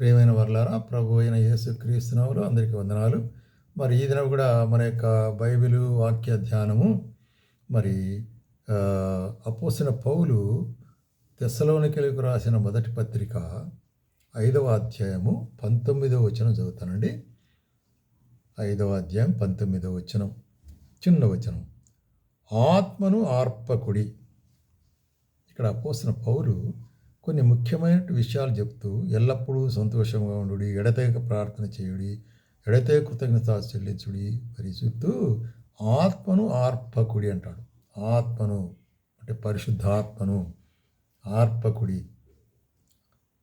ప్రియమైన వర్లారా ప్రభు అయిన యేసు క్రీస్తునవులు అందరికీ వందనాలు. మరి ఈ దినం కూడా మన యొక్క బైబిలు వాక్య ధ్యానము. మరి అపోసిన పౌలు తెస్సలోనికలకు రాసిన మొదటి పత్రిక ఐదవ అధ్యాయము పంతొమ్మిదవ వచనం చదువుతానండి. ఐదవ అధ్యాయం పంతొమ్మిదవ వచనం. చిన్న వచనం. ఆత్మను ఆర్పకుడి. ఇక్కడ అపోసిన పౌలు కొన్ని ముఖ్యమైన విషయాలు చెప్తూ ఎల్లప్పుడూ సంతోషంగా ఉండు ఎడతేక ప్రార్థన చేయుడి ఎడతెగ కృతజ్ఞత చెల్లించుడి మరి చెప్తూ ఆత్మను ఆర్పకుడి అంటాడు. ఆత్మను అంటే పరిశుద్ధాత్మను ఆర్పకుడి.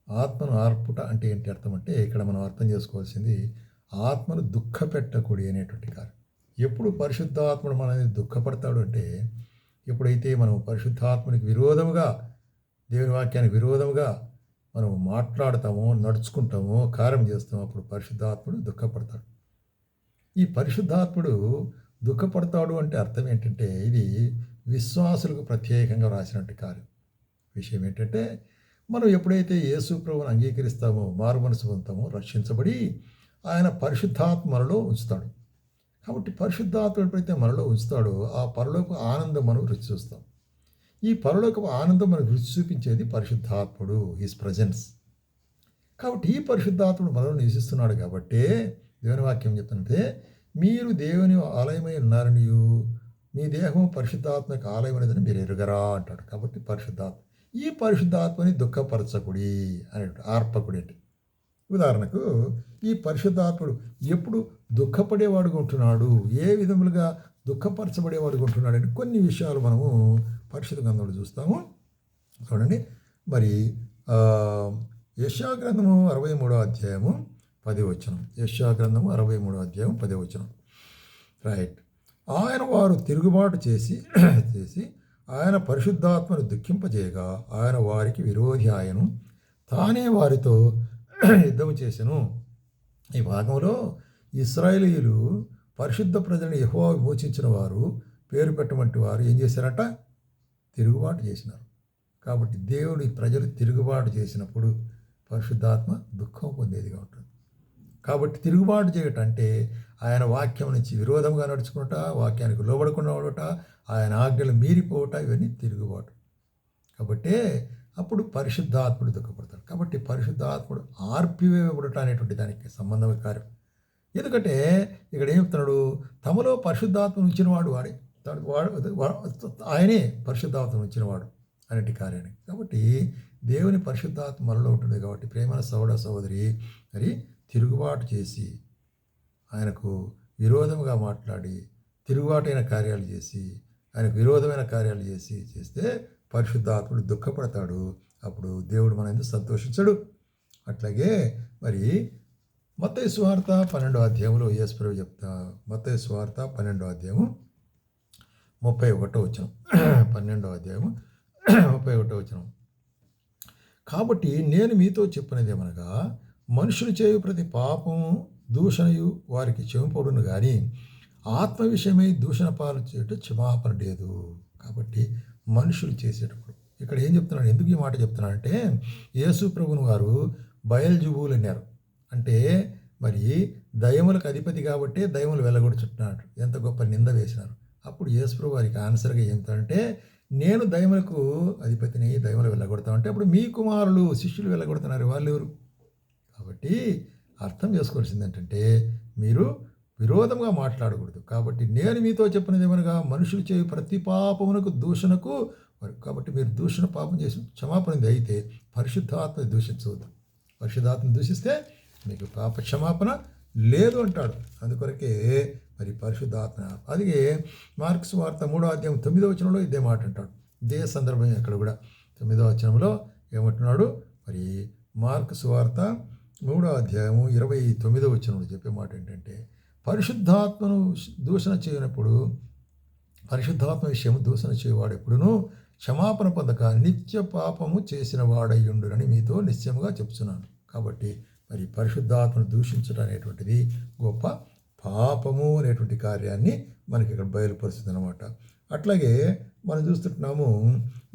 ఆత్మను ఆర్పుట అంటే ఏంటి అర్థం అంటే ఇక్కడ మనం అర్థం చేసుకోవాల్సింది ఆత్మను దుఃఖపెట్టకుడి అనేటువంటి కారణం. ఎప్పుడు పరిశుద్ధాత్ముడు మనని దుఃఖపడతాడు అంటే ఎప్పుడైతే మనం పరిశుద్ధాత్మనికి విరోధముగా దేవుని వాక్యానికి విరోధముగా మనం మాట్లాడతాము నడుచుకుంటాము కార్యం చేస్తాము అప్పుడు పరిశుద్ధాత్ముడు దుఃఖపడతాడు. ఈ పరిశుద్ధాత్ముడు దుఃఖపడతాడు అంటే అర్థం ఏంటంటే ఇది విశ్వాసులకు ప్రత్యేకంగా రాసినట్టు కార్యం విషయం ఏంటంటే మనం ఎప్పుడైతే యేసు ప్రభుని అంగీకరిస్తామో మారు మనసు పొందుతామో రక్షించబడి ఆయన పరిశుద్ధాత్మలలో ఉంచుతాడు. కాబట్టి పరిశుద్ధాత్మ ఎప్పుడైతే మనలో ఉంచుతాడో ఆ పరలోక ఆనందం మనం రుచి చూస్తాం. ఈ పరలోక ఆనందం మనకు రుచి చూపించేది పరిశుద్ధాత్ముడు ఈజ్ ప్రజెన్స్ కాబట్టి ఈ పరిశుద్ధాత్ముడు మనలో నివసిస్తున్నాడు కాబట్టి దేవుని వాక్యం చెప్తుంటే మీరు దేవుని ఆలయమై ఉన్నారని మీ దేహం పరిశుద్ధాత్మక ఆలయం అనేదని మీరు ఎరుగరా అంటాడు. కాబట్టి పరిశుద్ధాత్మ ఈ పరిశుద్ధాత్మని దుఃఖపరచకుడి అనే ఆర్పకుడి అంటే ఉదాహరణకు ఈ పరిశుద్ధాత్ముడు ఎప్పుడు దుఃఖపడేవాడుగా ఉంటున్నాడు ఏ విధములుగా దుఃఖపరచబడేవాడు ఉంటున్నాడని కొన్ని విషయాలు మనము పరిశుద్ధ గ్రంథంలో చూస్తాము. చూడండి. మరి యశాగ్రంథము అరవై మూడో అధ్యాయము పది వచనం. యశాగ్రంథము అరవై మూడో అధ్యాయం పది వచనం. రైట్. ఆయన వారు తిరుగుబాటు చేసి చేసి ఆయన పరిశుద్ధాత్మను దుఃఖింపజేయగా ఆయన వారికి విరోధి ఆయను. తానే వారితో యుద్ధం చేసెను. ఈ భాగంలో ఇస్రాయేలీలు పరిశుద్ధ ప్రజలను యహోవా విమోచించిన వారు పేరు పెట్టమంటి వారు ఏం చేశారట? తిరుగుబాటు చేసినారు. కాబట్టి దేవుడి ప్రజలు తిరుగుబాటు చేసినప్పుడు పరిశుద్ధాత్మ దుఃఖం పొందేదిగా ఉంటుంది. కాబట్టి తిరుగుబాటు చేయటం అంటే ఆయన వాక్యం నుంచి విరోధంగా నడుచుకుంట వాక్యానికి లోబడకుండా ఉండట ఆయన ఆజ్ఞలు మీరిపోవట ఇవన్నీ తిరుగుబాటు. కాబట్టి అప్పుడు పరిశుద్ధాత్ముడు దుఃఖపడతాడు. కాబట్టి పరిశుద్ధాత్ముడు ఆర్పివేయబడటం అనేటువంటి దానికి సంబంధం కార్యం. ఎందుకంటే ఇక్కడ ఏం చెప్తున్నాడు? తమలో పరిశుద్ధాత్మను ఇచ్చినవాడు వాడే. వాడు ఆయనే పరిశుద్ధాత్మను ఇచ్చినవాడు అనేటి కార్యాన్ని. కాబట్టి దేవుని పరిశుద్ధాత్మ మనలో ఉంటుంది కాబట్టి ప్రేమ సోడ సహోదరి మరి తిరుగుబాటు చేసి ఆయనకు విరోధముగా మాట్లాడి తిరుగుబాటైన కార్యాలు చేసి ఆయనకు విరోధమైన కార్యాలు చేసి చేస్తే పరిశుద్ధాత్ముడు దుఃఖపడతాడు. అప్పుడు దేవుడు మన ఎందుకు సంతోషించడు. అట్లాగే మరి మత్తయ్య స్వార్థ పన్నెండో అధ్యాయంలో యేసుప్రభు చెప్తా మత్తయ్య స్వార్థ పన్నెండో అధ్యాయము ముప్పై ఒకటో వచ్చిన పన్నెండో అధ్యాయము ముప్పై ఒకటో వచ్చిన కాబట్టి నేను మీతో చెప్పినది ఏమనగా మనుషులు చేయు ప్రతి పాపము దూషణయు వారికి చెంపడును కానీ ఆత్మ విషయమై దూషణ పాలు చేయటం క్షమాపణ లేదు. కాబట్టి మనుషులు చేసేటప్పుడు ఇక్కడ ఏం చెప్తున్నాడు? ఎందుకు ఈ మాట చెప్తున్నాడంటే యేసు ప్రభుని వారు బయల్జుబులు అన్నారు. అంటే మరి దయములకు అధిపతి కాబట్టి దయములు వెళ్ళగొడుచుంటున్నాడు ఎంత గొప్ప నింద వేసినారు. అప్పుడు యేసుప్రభు వారికి ఆన్సర్గా ఏమిటంటే నేను దయములకు అధిపతిని దయములు వెళ్ళగొడతామంటే అప్పుడు మీ కుమారులు శిష్యులు వెళ్ళగొడుతున్నారు వాళ్ళు ఎవరు కాబట్టి అర్థం చేసుకోవాల్సింది ఏంటంటే మీరు విరోధంగా మాట్లాడకూడదు. కాబట్టి నేను మీతో చెప్పినది ఏమనగా మనుషులు చేయు ప్రతి పాపమునకు దూషణకు కాబట్టి మీరు దూషణ పాపం చేసి క్షమాపణ అయితే పరిశుద్ధాత్మ దూషించవద్దు. పరిశుద్ధాత్మ దూషిస్తే మీకు పాప క్షమాపణ లేదు అంటాడు. అందుకొరకే మరి పరిశుద్ధాత్మ అదిగే మార్క్స్ వార్త మూడో అధ్యాయం తొమ్మిదో వచనంలో ఇదే మాట అంటాడు. ఇదే సందర్భం అక్కడ కూడా తొమ్మిదో వచనంలో ఏమంటున్నాడు? మరి మార్క్స్ వార్త మూడో అధ్యాయము ఇరవై తొమ్మిదో వచనంలో చెప్పే మాట ఏంటంటే పరిశుద్ధాత్మను దూషణ చేయనప్పుడు పరిశుద్ధాత్మ విషయం దూషణ చేయవాడు ఎప్పుడునూ క్షమాపణ పొందక నిత్య పాపము చేసిన వాడయ్యుండునని మీతో నిశ్చయముగా చెప్తున్నాను కాబట్టి మరి పరిశుద్ధాత్మను దూషించడం అనేటువంటిది గొప్ప పాపము అనేటువంటి కార్యాన్ని మనకి ఇక్కడ బయలుపరుస్తుంది అనమాట అట్లాగే మనం చూస్తుంటున్నాము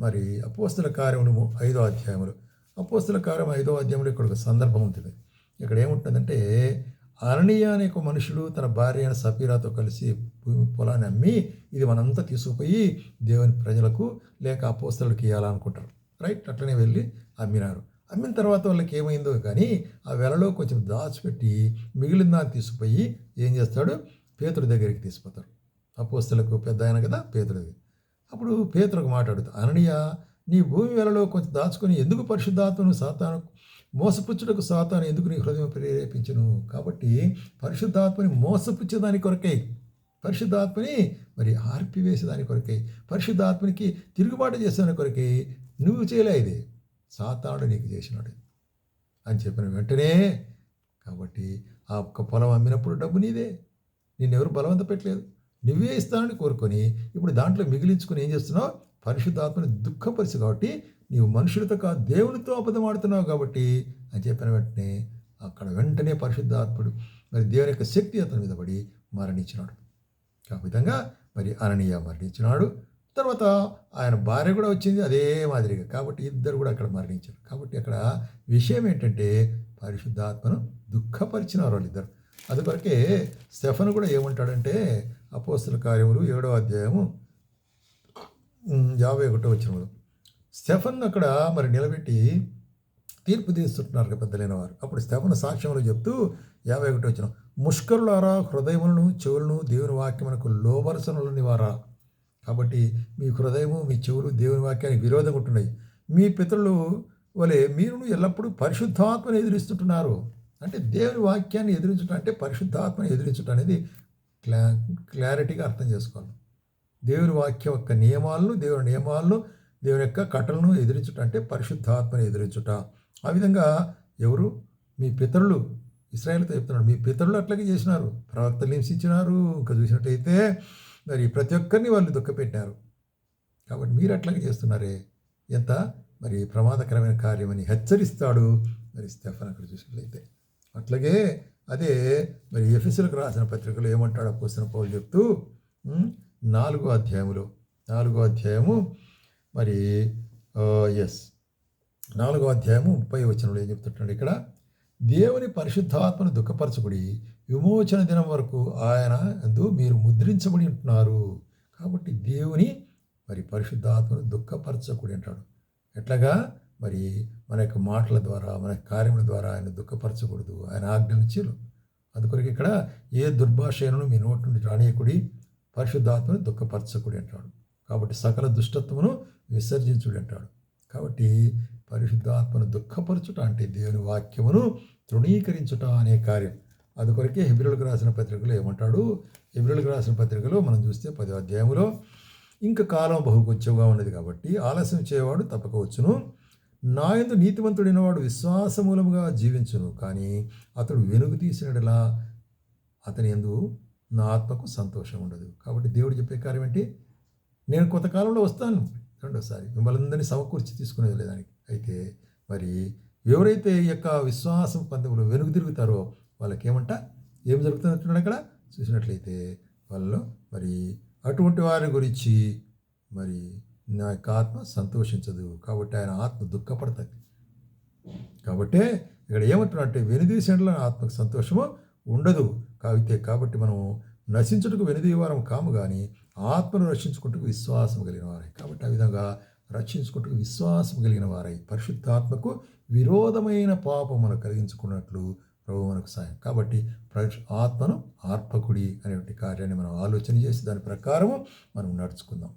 మరి అపోస్తుల కార్యములు ఐదో అధ్యాయములు. అపోస్తుల కార్యం ఐదో అధ్యాయంలో ఇక్కడ ఒక సందర్భం ఉంటుంది. ఇక్కడ ఏముంటుందంటే అననీయ అనే ఒక మనుషుడు తన భార్య అయిన సఫీరాతో కలిసి భూమి పొలాన్ని అమ్మి ఇది మనంతా తీసుకుపోయి దేవుని ప్రజలకు లేక అపోస్తలకు ఇవ్వాలనుకుంటారు రైట్? అట్లనే వెళ్ళి అమ్మినారు. అమ్మిన తర్వాత వాళ్ళకి ఏమైందో కానీ ఆ వెలలో కొంచెం దాచిపెట్టి మిగిలిన దాన్ని తీసుకుపోయి ఏం చేస్తాడు? పేతుడి దగ్గరికి తీసుకుపోతాడు. అపోస్తలకు పెద్ద ఆయన కదా పేతుడి దగ్గర అప్పుడు పేతులకు మాట్లాడుతాడు అననీయ నీ భూమి వెలలో కొంచెం దాచుకొని ఎందుకు పరిశుద్ధాత్మను సాతాను? మోసపుచ్చుటకు సాతాను ఎందుకు నీ హృదయం ప్రేరేపించను? కాబట్టి పరిశుద్ధాత్మని మోసపుచ్చేదాని కొరకై పరిశుద్ధాత్మని మరి ఆర్పివేసేదాని కొరకై పరిశుద్ధాత్మనికి తిరుగుబాటు చేసేదాని కొరకై నువ్వు చేయలే ఇది. సాతానుడు నీకు చేసినాడు. అని చెప్పిన వెంటనే కాబట్టి ఆ ఒక్క పొలం అమ్మినప్పుడు డబ్బు నీదే. నిన్నెవరు బలవంత పెట్టలేదు. నువ్వే ఇస్తానని కోరుకొని ఇప్పుడు దాంట్లో మిగిలించుకొని ఏం చేస్తున్నావు? పరిశుద్ధాత్మని దుఃఖపరిచి కాబట్టి నీవు మనుషులతో కాదు దేవునితో అబద్ధమాడుతున్నావు కాబట్టి అని చెప్పిన వెంటనే అక్కడ వెంటనే పరిశుద్ధాత్ముడు మరి దేవుని యొక్క శక్తి అతని మీద పడి మరణించినాడు. ఆ విధంగా మరి అననీయ మరణించినాడు. తర్వాత ఆయన భార్య కూడా వచ్చింది అదే మాదిరిగా. కాబట్టి ఇద్దరు కూడా అక్కడ మరణించారు. కాబట్టి అక్కడ విషయం ఏంటంటే పరిశుద్ధాత్మను దుఃఖపరిచినారు వాళ్ళిద్దరు. అందుకొరకే స్టెఫన్ కూడా ఏమంటాడంటే అపోస్తుల కార్యములు ఏడో అధ్యాయము యాభై ఒకటో వచ్చినప్పుడు స్టెఫన్ అక్కడ మరి నిలబెట్టి తీర్పు తీస్తుంటున్నారు పెద్దలైన వారు. అప్పుడు స్టెఫన్ సాక్ష్యంలో చెప్తూ యాభై ఒకటో వచ్చిన ముష్కరులారా హృదయములను చెవులను దేవుని వాక్యమునకు లోబరసనులని వారా కాబట్టి మీ హృదయము మీ చెవులు దేవుని వాక్యానికి విరోధంగా ఉంటున్నాయి. మీ పితరులు వలె మీరును ఎల్లప్పుడూ పరిశుద్ధాత్మను ఎదిరిస్తుంటున్నారు. అంటే దేవుని వాక్యాన్ని ఎదిరించడం అంటే పరిశుద్ధాత్మని ఎదిరించడం అనేది క్లా క్లారిటీగా అర్థం చేసుకోవాలి. దేవుని వాక్యం యొక్క నియమాలను దేవుని నియమాలను దేవుని యొక్క కట్టలను ఎదిరించుట అంటే పరిశుద్ధాత్మని ఎదిరించుట. ఆ విధంగా ఎవరు? మీ పితరులు. ఇస్రాయేల్తో చెప్తున్నాడు మీ పితరులు అట్లాగే చేసినారు. ప్రవక్తలు హింసించినారు. ఇంకా చూసినట్టయితే మరి ప్రతి ఒక్కరిని వాళ్ళు దుఃఖపెట్టారు. కాబట్టి మీరు అట్లాగే చేస్తున్నారే. ఎంత? మరి ప్రమాదకరమైన కార్యమని హెచ్చరిస్తాడు మరి స్టెఫన్ అక్కడ చూసినట్లయితే. అట్లాగే అదే మరి ఎఫెసులకు రాసిన పత్రికలో ఏమంటాడో పోసిన పౌలు చెప్తూ నాలుగో అధ్యాయములో నాలుగో అధ్యాయము మరి ఎస్ నాలుగో అధ్యాయము ముప్పై వచనంలో ఏం చెప్తుంటాడు ఇక్కడ? దేవుని పరిశుద్ధాత్మను దుఃఖపరచబడి విమోచన దినం వరకు ఆయన ఎందు మీరు ముద్రించబడి ఉంటున్నారు. కాబట్టి దేవుని మరి పరిశుద్ధాత్మను దుఃఖపరచకూడి అంటాడు. ఎట్లాగా? మరి మన యొక్క మాటల ద్వారా మన యొక్క కార్యముల ద్వారా ఆయన దుఃఖపరచకూడదు. ఆయన ఆజ్ఞలు చీలు అందుకొరకు ఇక్కడ ఏ దుర్భాషను మీ నోటి నుండి రానియకుడి పరిశుద్ధాత్మను దుఃఖపరచకుడి అంటాడు. కాబట్టి సకల దుష్టత్వమును విసర్జించుడి అంటాడు. కాబట్టి పరిశుద్ధాత్మను దుఃఖపరచుట అంటే దేవుని వాక్యమును తృణీకరించుట అనే కార్యం. అందుకొరకే హిబ్రిలకు రాసిన పత్రికలో ఏమంటాడు? హిబ్రిలకు రాసిన పత్రికలో మనం చూస్తే పదో అధ్యాయంలో ఇంకా కాలం బహుకొచ్చవుగా ఉన్నది కాబట్టి ఆలస్యం చేయవాడు తప్పక వచ్చును. నాయందు నీతివంతుడైన వాడు విశ్వాసమూలముగా జీవించును. కానీ అతడు వెనుగు తీసినడలా అతని ఎందు నా ఆత్మకు సంతోషం ఉండదు. కాబట్టి దేవుడు చెప్పే కార్యం ఏంటి? నేను కొంతకాలంలో వస్తాను. రెండోసారి మిమ్మల్ని అందరినీ సమకూర్చి తీసుకునేది లేదానికి అయితే మరి ఎవరైతే ఈ యొక్క విశ్వాసం పందెంలో వెనుక తిరుగుతారో వాళ్ళకి ఏమంట ఏం జరుగుతున్నట్టు అక్కడ. చూసినట్లయితే వాళ్ళలో మరి అటువంటి వారి గురించి మరి నా యొక్క ఆత్మ సంతోషించదు. కాబట్టి ఆయన ఆత్మ దుఃఖపడుతుంది. కాబట్టే ఇక్కడ ఏమంటున్నట్టే వెనుదీసంలో ఆత్మకు సంతోషము ఉండదు. కావితే కాబట్టి మనం నశించుటకు వెనుదీవారం కాము కానీ ఆత్మను రక్షించుకుంటూ విశ్వాసం కలిగిన వారై కాబట్టి ఆ విధంగా రక్షించుకుంటూ విశ్వాసం కలిగిన వారై పరిశుద్ధాత్మకు విరోధమైన పాపం మనం కలిగించుకున్నట్లు ప్రభు మనకు సాయం. కాబట్టి పరిశు- ఆత్మను ఆర్పకుడి అనేటువంటి కార్యాన్ని మనం ఆలోచన చేసి దాని ప్రకారము మనం నడుచుకుందాం.